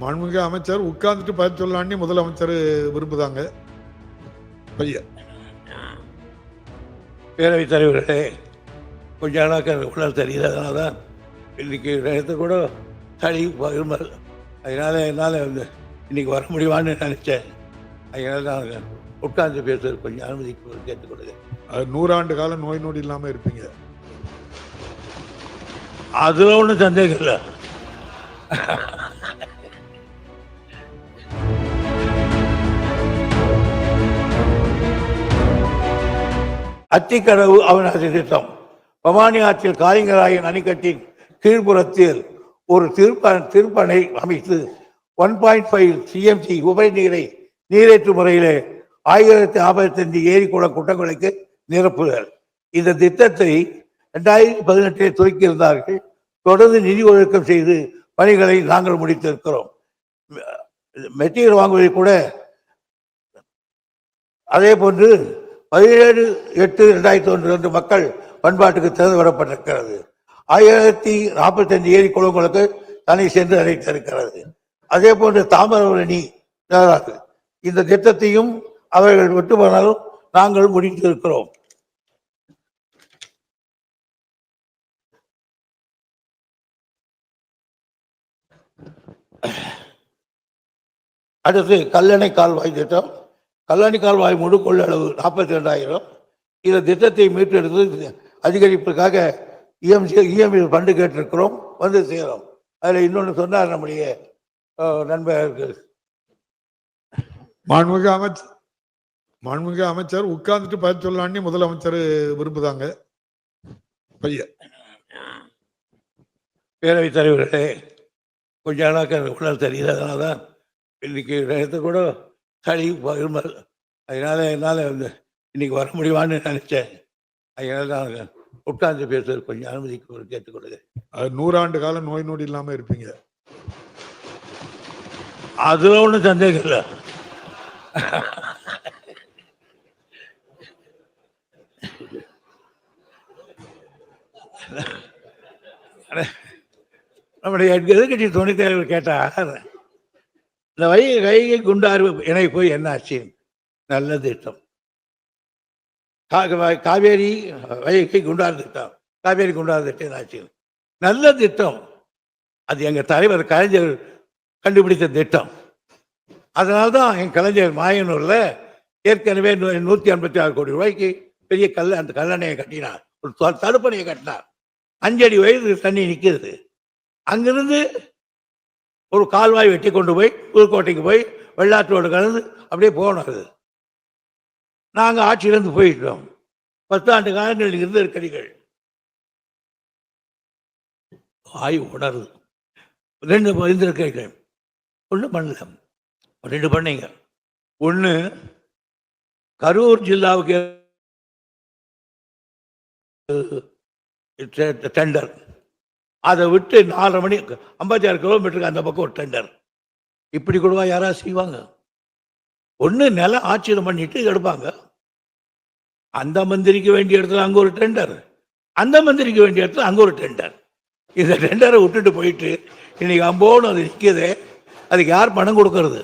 மாண்புமிகு அமைச்சர் உட்கார்ந்துட்டு பதில் சொல்லலான்னு முதலமைச்சர் விரும்புதாங்க. பையன். பேரவைத் தலைவர்களே கொஞ்ச நாளாக உடல் தெரியல அதனால தான் இன்னைக்கு நேரத்து கூட சளி இருமல் அதனால என்னால் வந்து இன்னைக்கு வர முடியுமான்னு நினச்சேன். அதனால நான் உட்கார்ந்து பேசுறது கொஞ்சம் அனுமதிக்கு கேட்டுக்கொள்ளுங்க அது நூறாண்டு காலம் நோய் நொடி இல்லாம இருப்பீங்க. அதில் ஒன்றும் சந்தேகம் இல்லை. அத்திக்கடவு அவனாசி திட்டம் பவானி ஆற்றில் காளிங்கராயன் அணைக்கட்டின் கீழ்ப்புறத்தில் ஒரு திருப்ப திருப்பணை அமைத்து ஒன் பாயிண்ட் ஃபைவ் சிஎம்சி உபரி நீரை நீரேற்று முறையிலே ஆயிரத்தி நாற்பத்தஞ்சு ஏரி குள குட்டங்களுக்கு நிரப்புதல். இந்த திட்டத்தை ரெண்டாயிரத்தி பதினெட்டில் துவக்கியிருந்தார்கள். தொடர்ந்து நிதி ஒழுக்கம் செய்து பணிகளை நாங்கள் முடித்திருக்கிறோம். மெட்டீரியல் வாங்குவதை கூட அதே போன்று பதினேழு எட்டு ரெண்டாயிரத்தி ஒன்று ரெண்டு மக்கள் பண்பாட்டுக்கு திறந்து விடப்பட்டிருக்கிறது. ஆயிரத்தி நாற்பத்தஞ்சு ஏரி குளங்களுக்கு தனி சென்று அழைத்திருக்கிறது அதே போன்று தாமரவரணி இந்த திட்டத்தையும் அவர்கள் விட்டு போனாலும் நாங்கள் முடித்திருக்கிறோம். அடுத்து கல்லணை கால்வாய் திட்டம். கல்லணை கால்வாய் முழு கொள்ளளவு நாற்பத்தி ரெண்டாயிரம் இந்த திட்டத்தை மீட்டெடுத்து அதிகரிப்புக்காக இஎம்சி இஎம்ஐ ஃபண்டு கேட்டிருக்கிறோம் வந்து சேரும். அதில் இன்னொன்று சொன்னார் நம்முடைய அஹ், நண்பர் மாண்புமிகு அமைச்சர் மாண்புமிகு அமைச்சர் உட்கார்ந்துட்டு பதில் சொல்லலான்னு முதலமைச்சர் விரும்புதாங்க. பையன் பேரவைத் தலைவர்களே கொஞ்ச நாளாக உடல் தெரியல அதனால தான் இன்னைக்கு நேரத்து கூட சளி இருமல் அதனால என்னால் வந்து இன்னைக்கு வர முடியுமான்னு நினச்சேன். அதனால நான் உட்கார்ந்து பேசுறது கொஞ்சம் அனுமதிக்கு கேட்டுக்கொள்ளுங்க அது நூறாண்டு காலம் நோய் நொடி இல்லாம இருப்பீங்க. அதில் ஒன்றும் சந்தேகம் இல்லை. நம்முடைய எதிர்கட்சி துணைத் தலைவர் கேட்டார் இந்த வைகை கைகை குண்டாறு இணைப்பு என்ன ஆச்சு? நல்ல திட்டம். கா- காவேரி வைகை குண்டாறு திட்டம். காவேரி குண்டாறு திட்டம் என்ன ஆச்சு? நல்ல திட்டம். அது எங்கள் தலைவர் கலைஞர் கண்டுபிடித்த திட்டம். அதனால தான் என் கலைஞர் மாயனூரில் ஏற்கனவே நூ- ஐம்பத்தி ஆறு கோடி ரூபாய்க்கு பெரிய கல் அந்த கல்லணையை கட்டினார். ஒரு த- தடுப்பணையை கட்டினார். அஞ்சடி வயது தண்ணி நிற்கிறது அங்கிருந்து ஒரு கால்வாய் வெட்டி கொண்டு போய் புதுக்கோட்டைக்கு போய் வெள்ளாற்றோடு கலந்து அப்படியே போகணும் அது நாங்கள் ஆட்சியிலேருந்து போயிட்டோம். பத்தாண்டு காலங்கள் இருந்த கடிகள் வாய் உணருது ரெண்டு இருந்திருக்கீர்கள் ஒன்று பண்ணல ரெண்டு பண்ணீங்க. ஒன்று கரூர் ஜில்லாவுக்கு டெண்டர் அதை விட்டு நாலரை மணி ஐம்பத்தாறு கிலோமீட்டருக்கு அந்த பக்கம் ஒரு டெண்டர் இப்படி கூடவா யாராவது செய்வாங்க? ஒன்று நிலம் ஆச்சரியம் பண்ணிட்டு எடுப்பாங்க. அந்த மந்திரிக்கு வேண்டிய இடத்துல அங்கே ஒரு டெண்டர் அந்த மந்திரிக்கு வேண்டிய இடத்துல அங்கே ஒரு டெண்டர் இந்த டெண்டரை விட்டுட்டு போயிட்டு இன்னைக்கு அம்போன்னு அது நிற்கிது அதுக்கு யார் பணம் கொடுக்கறது?